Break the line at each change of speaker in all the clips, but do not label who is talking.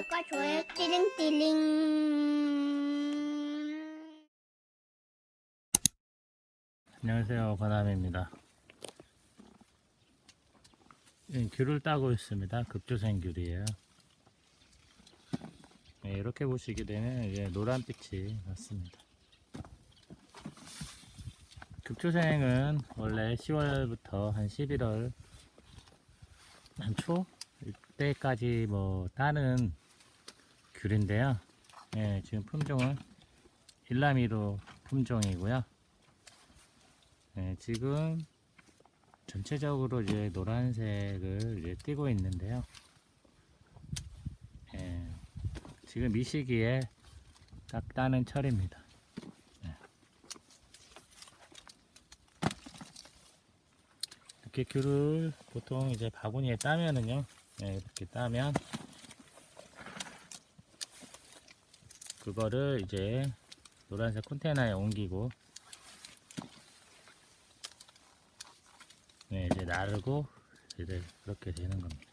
구독과 좋아요 띠링띠링.
안녕하세요. 바람입니다. 예, 귤을 따고 있습니다. 급조생 귤이에요. 예, 이렇게 보시게 되면 이제 노란빛이 났습니다. 급조생은 원래 10월부터 한 11월 한 초 이때까지 뭐 따는 귤인데요 예, 지금 품종은 일라미로 품종이고요 네, 지금 전체적으로 이제 노란색을 이제 띄고 있는데요. 예, 지금 이 시기에 딱 따는 철입니다. 예. 이렇게 귤을 보통 이제 바구니에 따면은요, 예, 이렇게 따면 그거를 이제 노란색 컨테이너에 옮기고 네, 이제 나르고 이제 그렇게 되는 겁니다.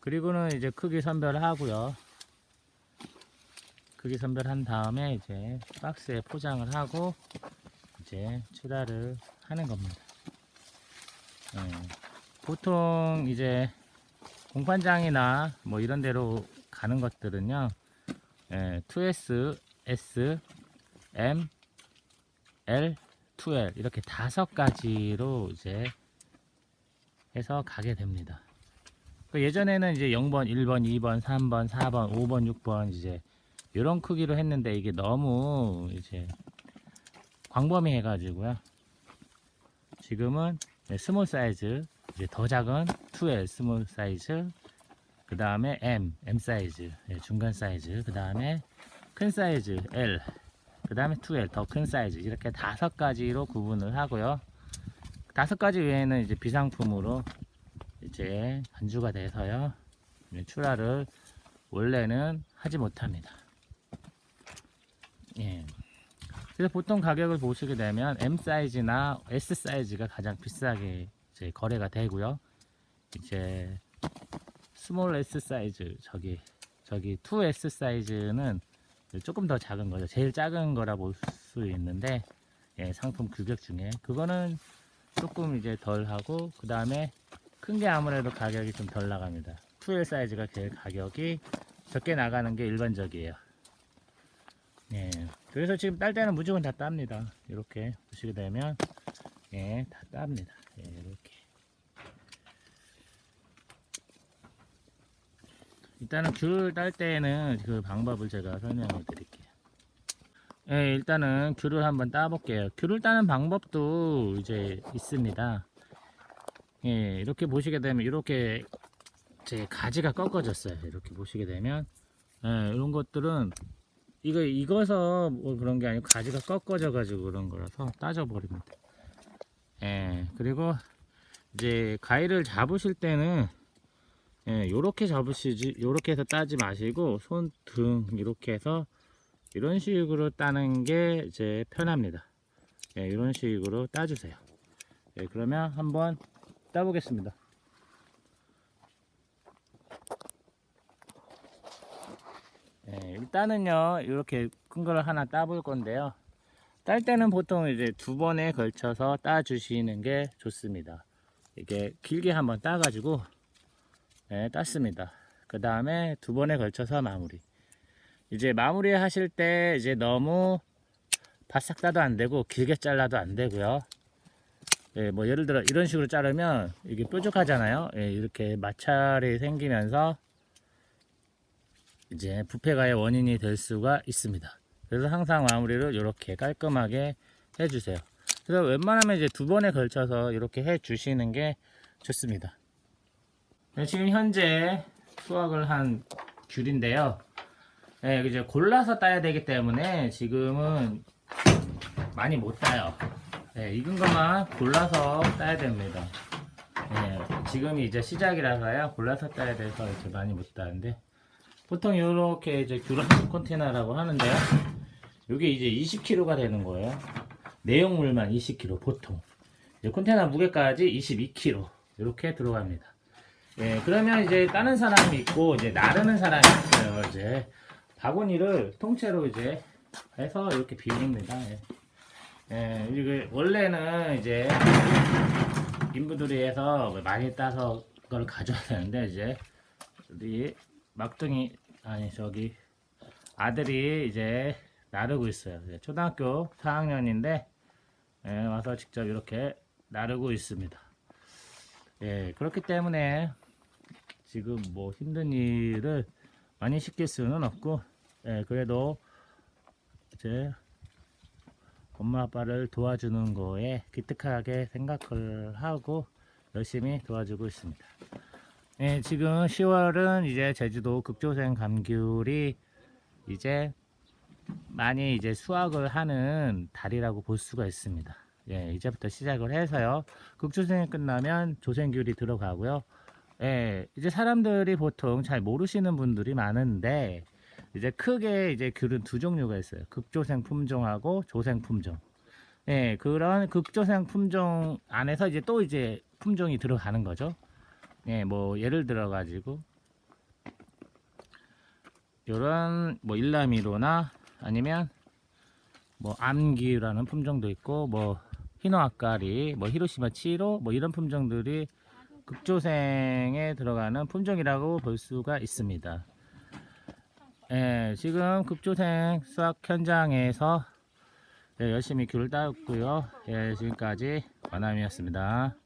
그리고는 이제 크기 선별하고요. 크기 선별한 다음에 이제 박스에 포장을 하고 이제 출하를 하는 겁니다. 네, 보통 이제 공판장이나 뭐 이런 데로 가는 것들은요. 예, 2S, S, M, L, 2L 이렇게 다섯 가지로 이제 해서 가게 됩니다. 그 예전에는 이제 0번, 1번, 2번, 3번, 4번, 5번, 6번 이제 이런 크기로 했는데 이게 너무 이제 광범위 해 가지고요. 지금은 네, 스몰 사이즈, 이제 더 작은 2L 스몰 사이즈, 그 다음에 M, M 사이즈, 네, 중간 사이즈, 그 다음에 큰 사이즈 L, 그 다음에 2L 더 큰 사이즈 이렇게 다섯 가지로 구분을 하고요. 다섯 가지 외에는 이제 비상품으로 이제 반주가 돼서요. 이제 출하를 원래는 하지 못합니다. 예. 그래서 보통 가격을 보시게 되면 M 사이즈나 S 사이즈가 가장 비싸게 이제 거래가 되고요. 이제 스몰 S 사이즈 저기 저기 2S 사이즈는 조금 더 작은 거죠. 제일 작은 거라 볼 수 있는데 예, 상품 규격 중에. 그거는 조금 이제 덜 하고 그 다음에 큰 게 아무래도 가격이 좀 덜 나갑니다. 2L 사이즈가 제일 가격이 적게 나가는 게 일반적이에요. 예 그래서 지금 딸 때는 무조건 다 땁니다. 이렇게 보시게 되면 예 다 땁니다. 예 이렇게 일단은 귤 딸 때는 그 방법을 제가 설명을 드릴게요 예, 일단은 귤을 한번 따볼게요. 귤을 따는 방법도 이제 있습니다. 예, 이렇게 보시게 되면 이렇게 제 가지가 꺾어졌어요. 이렇게 보시게 되면 예, 이런 것들은 이거 익어서 뭐 그런 게 아니고 가지가 꺾어져 가지고 그런 거라서 따져 버립니다. 예, 그리고 이제 가위를 잡으실 때는 예, 요렇게 잡으시지 요렇게 해서 따지 마시고 손등 이렇게 해서 이런 식으로 따는 게 이제 편합니다. 예, 이런 식으로 따주세요. 예, 그러면 한번 따보겠습니다. 예, 일단은요, 이렇게 큰 걸 하나 따볼 건데요. 딸 때는 보통 이제 두 번에 걸쳐서 따 주시는 게 좋습니다. 이게 길게 한번 따 가지고, 예, 땄습니다. 그 다음에 두 번에 걸쳐서 마무리. 이제 마무리 하실 때 이제 너무 바싹 따도 안 되고 길게 잘라도 안 되고요. 예, 뭐 예를 들어 이런 식으로 자르면 이게 뾰족하잖아요. 예, 이렇게 마찰이 생기면서 이제 부패가의 원인이 될 수가 있습니다. 그래서 항상 마무리를 이렇게 깔끔하게 해주세요. 그래서 웬만하면 이제 두 번에 걸쳐서 이렇게 해 주시는 게 좋습니다. 네, 지금 현재 수확을 한 귤인데요. 네, 이제 골라서 따야 되기 때문에 지금은 많이 못 따요. 네, 익은 것만 골라서 따야 됩니다. 네, 지금이 이제 시작이라서요. 골라서 따야 돼서 이제 많이 못 따는데 보통 이렇게 이제 귤한 컨테이너라고 하는데요. 이게 이제 20kg가 되는 거예요. 내용물만 20kg 보통. 이제 컨테이너 무게까지 22kg 이렇게 들어갑니다. 예, 그러면 이제 따는 사람이 있고 이제 나르는 사람이 있어요. 이제 바구니를 통째로 이제 해서 이렇게 비웁니다. 예. 예, 이게 원래는 이제 인부들이 해서 많이 따서 그걸 가져야 되는데 이제 우리 막둥이 아니 저기 아들이 이제 나르고 있어요. 초등학교 4학년인데 예, 와서 직접 이렇게 나르고 있습니다. 예, 그렇기 때문에 지금 뭐 힘든 일을 많이 시킬 수는 없고, 예, 그래도 이제 엄마 아빠를 도와주는 거에 기특하게 생각을 하고 열심히 도와주고 있습니다. 예, 지금 10월은 이제 제주도 극조생 감귤이 이제 많이 이제 수확을 하는 달이라고 볼 수가 있습니다. 예, 이제부터 시작을 해서요. 극조생이 끝나면 조생귤이 들어가고요. 예, 이제 사람들이 보통 잘 모르시는 분들이 많은데 이제 크게 이제 귤은 두 종류가 있어요. 극조생 품종하고 조생 품종. 예, 그런 극조생 품종 안에서 이제 또 이제 품종이 들어가는 거죠. 예, 뭐 예를 들어 가지고 요런 뭐 일라미로나 아니면 뭐 암기라는 품종도 있고 뭐 히노아까리, 뭐 히로시마 치로 뭐 이런 품종들이 극조생에 들어가는 품종이라고 볼 수가 있습니다. 예, 지금 극조생 수확 현장에서 예, 열심히 귤을 따왔고요. 예, 지금까지 원남이었습니다.